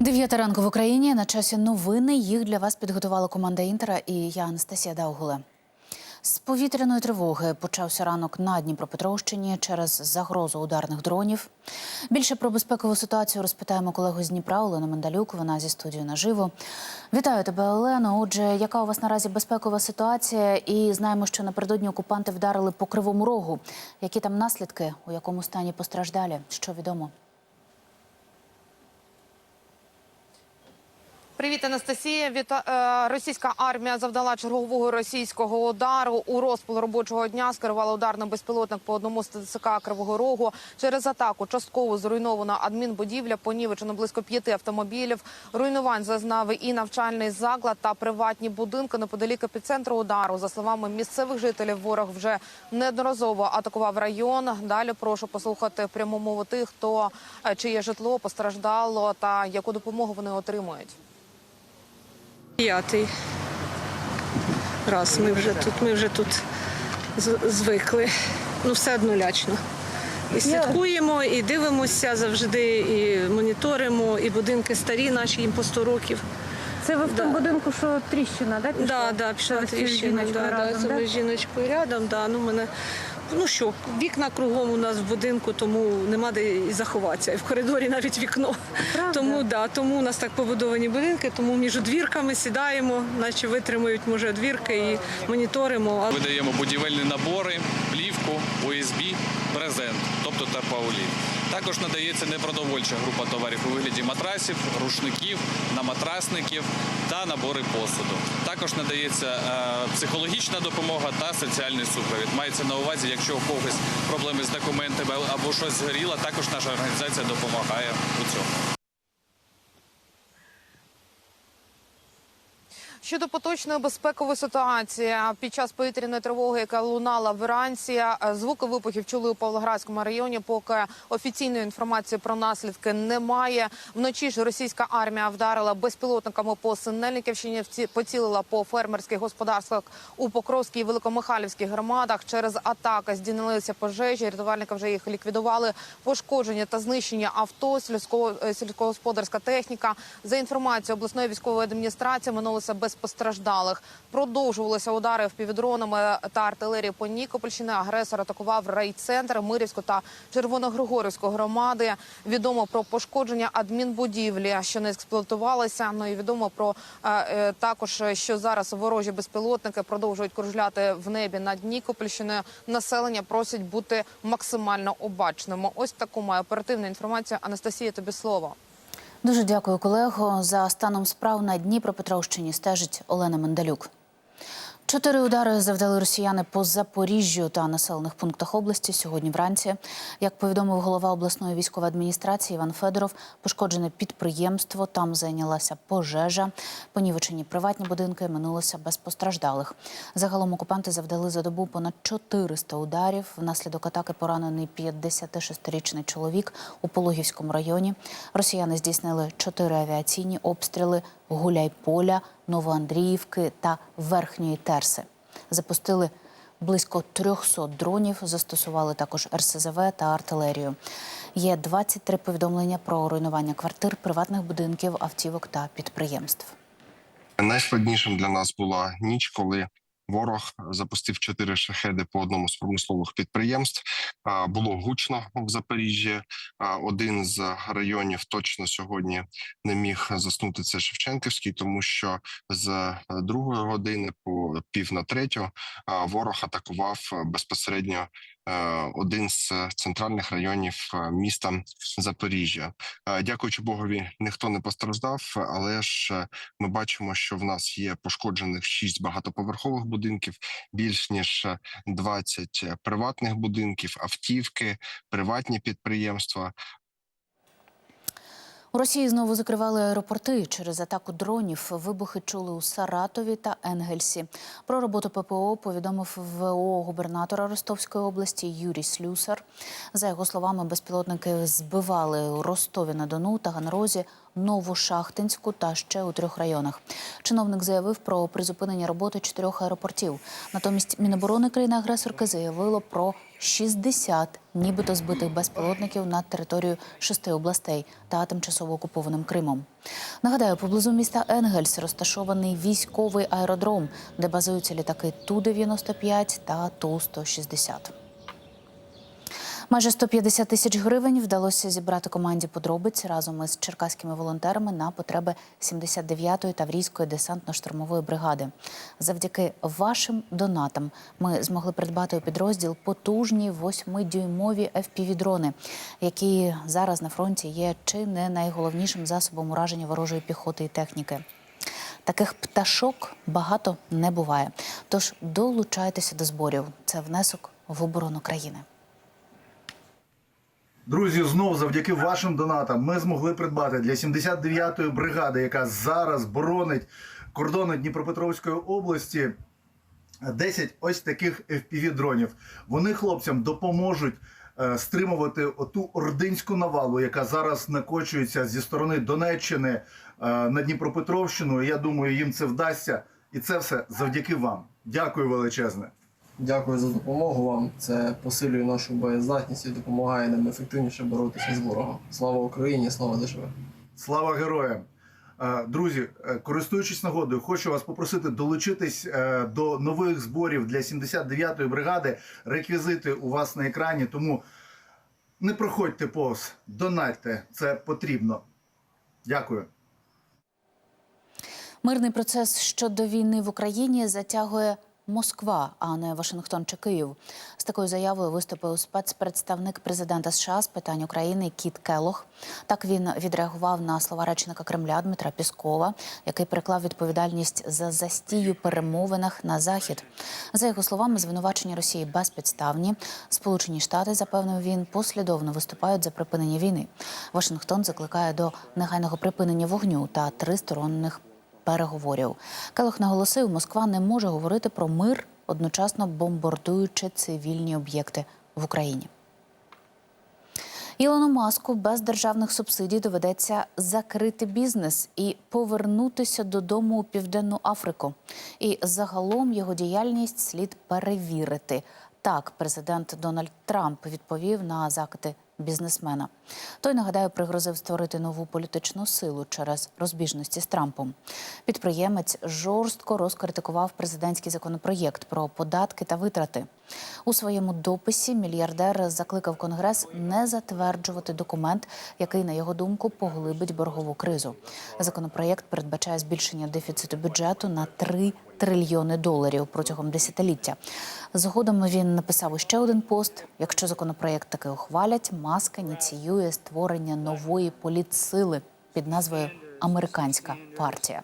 Дев'ята ранку в Україні на часі новини. Їх для вас підготувала команда Інтера і я Анастасія Даугуле. З повітряної тривоги почався ранок на Дніпропетровщині через загрозу ударних дронів. Більше про безпекову ситуацію розпитаємо колегу з Дніпра Олену Мендалюк. Вона зі студією наживо. Вітаю тебе, Олено. Отже, яка у вас наразі безпекова ситуація? І знаємо, що напередодні окупанти вдарили по кривому рогу. Які там наслідки? У якому стані постраждалі? Що відомо? Привіт, Анастасія. Віта... е, Російська армія завдала чергового російського удару у розпал робочого дня. Скерувала ударний безпілотник по одному з ТЦК Кривого Рогу. Через атаку частково зруйнована адмінбудівля, понівечено близько п'яти автомобілів. Руйнувань зазнав і навчальний заклад та приватні будинки неподалік епіцентру удару. За словами місцевих жителів, ворог вже неодноразово атакував район. Далі прошу послухати пряму мову тих, хто е, чиє житло постраждало та яку допомогу вони отримують. П'ятий раз ми вже тут, ми вже тут звикли. Ну, все одно лячно. І слідкуємо, і дивимося завжди, і моніторимо, і будинки старі наші, їм по 100 років. Це ви в тому Да. будинку, що тріщина, да, пішла? Да, да, пішла тріщина. Да, разом, да, це ми з жіночкою рядом. Да, ну, мене, ну що, вікна кругом у нас в будинку, тому нема де і заховатися. І в коридорі навіть вікно. Правда? Тому, да, тому у нас так побудовані будинки, тому між двірками сідаємо, наче витримують може двірки і моніторимо. А Видаємо будівельні набори, плівку, ОСБ, брезент, тобто терпауліт. Також надається непродовольча група товарів у вигляді матрасів, рушників, наматрасників та набори посуду. Також надається е, психологічна допомога та соціальний супровід. Мається на увазі, якщо у когось проблеми з документами або щось згоріло, також наша організація допомагає у цьому. Щодо поточної безпекової ситуації під час повітряної тривоги, яка лунала вранці, е, звуки вибухів чули у Павлоградському районі. Поки офіційної інформації про наслідки немає. Вночі ж російська армія вдарила безпілотниками по Синельниківщині, поцілила по фермерських господарствах у Покровській і Великомихайлівській громадах. Через атаки здійнилися пожежі. Рятувальники вже їх ліквідували. Пошкодження та знищення авто, сільського- сільськогосподарська техніка. За інформацією обласної військової адміністрації минулося без постраждалих. Продовжувалися удари впівдронами та артилерії по Нікопольщині. Агресор атакував райцентр Мирівську та Червоногригорівську громади. Відомо про пошкодження адмінбудівлі, що не експлуатувалися. Ну і відомо про е, е, також, що зараз ворожі безпілотники продовжують кружляти в небі над Нікопольщиною. Населення просять бути максимально обачними. Ось таку має оперативну інформацію. Анастасія, тобі слово. Дуже дякую, колего. За станом справ на Дніпропетровщині стежить Олена Мендалюк. Чотири удари завдали росіяни по Запоріжжю та населених пунктах області сьогодні вранці. Як повідомив голова обласної військової адміністрації Іван Федоров, пошкоджене підприємство, там зайнялася пожежа. Понівечені приватні будинки минулося без постраждалих. Загалом окупанти завдали за добу понад 400 ударів. Внаслідок атаки поранений 56-річний чоловік у Пологівському районі. Росіяни здійснили чотири авіаційні обстріли Гуляйполя, Новоандріївки та Верхньої Терси. Запустили близько 300 дронів, застосували також РСЗВ та артилерію. Є 23 повідомлення про руйнування квартир, приватних будинків, автівок та підприємств. Найскладнішим для нас була ніч, коли ворог запустив чотири шахеди по одному з промислових підприємств. Було гучно в Запоріжжі. Один з районів точно сьогодні не міг заснути. Це Шевченківський, тому що з другої години по пів на третю ворог атакував безпосередньо один з центральних районів е, міста Запоріжжя. Е, Дякуючи Богові, ніхто не постраждав, але ж е, ми бачимо, що в нас є пошкоджених шість багатоповерхових будинків, більш ніж е, 20 приватних будинків, автівки, приватні підприємства. У Росії знову закривали аеропорти через атаку дронів. Вибухи чули у Саратові та Енгельсі. Про роботу ППО повідомив ВО губернатора Ростовської області Юрій Слюсар. За його словами, безпілотники збивали у Ростові на Дону та Ганрозі, Новошахтинську та ще у трьох районах. Чиновник заявив про призупинення роботи чотирьох аеропортів. Натомість Міноборони країни-агресорки заявило про 60 нібито збитих безпілотників над територією шести областей та тимчасово окупованим Кримом. Нагадаю, поблизу міста Енгельс розташований військовий аеродром, де базуються літаки Ту-95 та Ту-160. Майже 150 тисяч гривень вдалося зібрати команді подробиць разом із черкаськими волонтерами на потреби 79-ї таврійської десантно-штурмової бригади. Завдяки вашим донатам ми змогли придбати у підрозділ потужні 8-дюймові FPV-дрони, які зараз на фронті є чи не найголовнішим засобом ураження ворожої піхоти і техніки. Таких пташок багато не буває. Тож долучайтеся до зборів. Це внесок в оборону країни. Друзі, знов завдяки вашим донатам ми змогли придбати для 79-ї бригади, яка зараз боронить кордони Дніпропетровської області. 10 ось таких FPV-дронів. Вони хлопцям допоможуть е, стримувати оту ординську навалу, яка зараз накочується зі сторони Донеччини е, на Дніпропетровщину. Я думаю, їм це вдасться. І це все завдяки вам. Дякую величезне. Дякую за допомогу вам. Це посилює нашу боєздатність і допомагає нам ефективніше боротися з ворогом. Слава Україні, слава ДШВ! Слава героям! Е, Друзі, е, користуючись нагодою, хочу вас попросити долучитись е, до нових зборів для 79-ї бригади. Реквізити у вас на екрані, тому не проходьте повз, донатьте, це потрібно. Дякую. Мирний процес щодо війни в Україні затягує Москва, а не Вашингтон чи Київ. З такою заявою виступив спецпредставник президента США з питань України Кіт Келох. Так він відреагував на слова речника Кремля Дмитра Піскова, який переклав відповідальність за застій у перемовинах на захід. За його словами, звинувачення Росії безпідставні. Сполучені Штати, запевнив він, послідовно виступають за припинення війни. Вашингтон закликає до негайного припинення вогню та тристоронних переговорів. Келох наголосив, Москва не може говорити про мир, одночасно бомбардуючи цивільні об'єкти в Україні. Ілону Маску без державних субсидій доведеться закрити бізнес і повернутися додому у південну Африку. І загалом його діяльність слід перевірити. Так, президент Дональд Трамп відповів на закити бізнесмена. Той нагадаю, пригрозив створити нову політичну силу через розбіжності з Трампом. Підприємець жорстко розкритикував президентський законопроєкт про податки та витрати. У своєму дописі мільярдер закликав Конгрес не затверджувати документ, який, на його думку, поглибить боргову кризу. Законопроєкт передбачає збільшення дефіциту бюджету на 3 трильйони доларів протягом десятиліття. Згодом він написав ще один пост. Якщо законопроєкт таки ухвалять, маска ініціює створення нової політсили під назвою Американська партія.